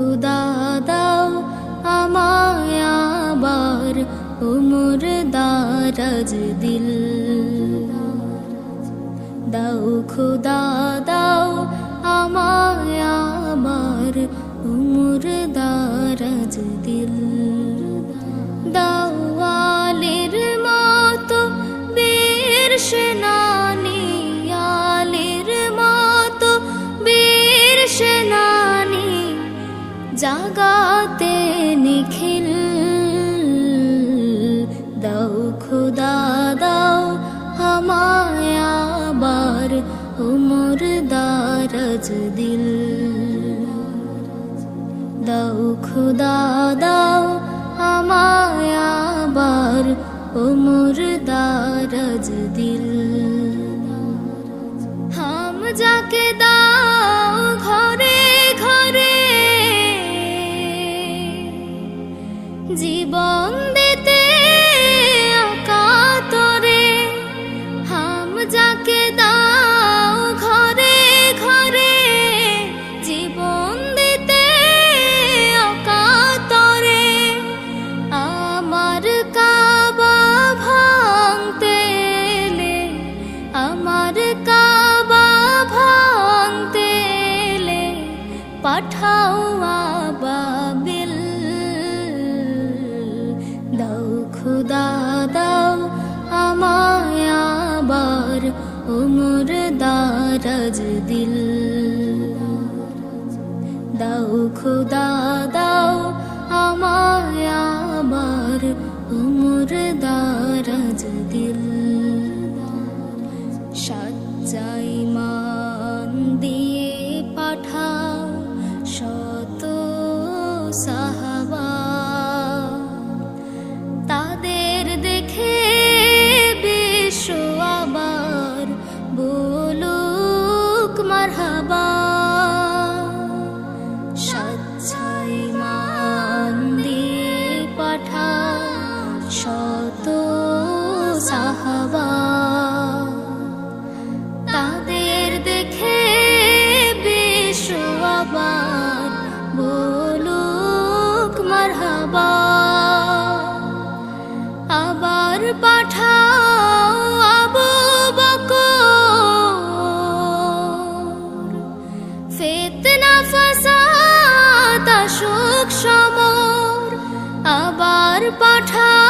খুদা দাও আমায় আবার উমর দারাজ দিল। দাও খুদা দাও আমায় আবার উমর দারাজ দিল। দাওয়ালের মতো বীর সেনানি উমর দারাজ দিল দাও খুদা দাও আমায় আবার উমর দারাজ দিল হাম যাকে দাও ঘরে ঘরে জীবন আবার উমর দারাজ দিল। দাও খুদা, দাও আমায় আবার উমর দারাজ দিল। সাচ্চাই মান দিয়ে পাঠাও শত সাহাবা মারহাবা আবার পাঠাও আবু বকর। ফিতনা ফাসাদ সমর। আবার পাঠা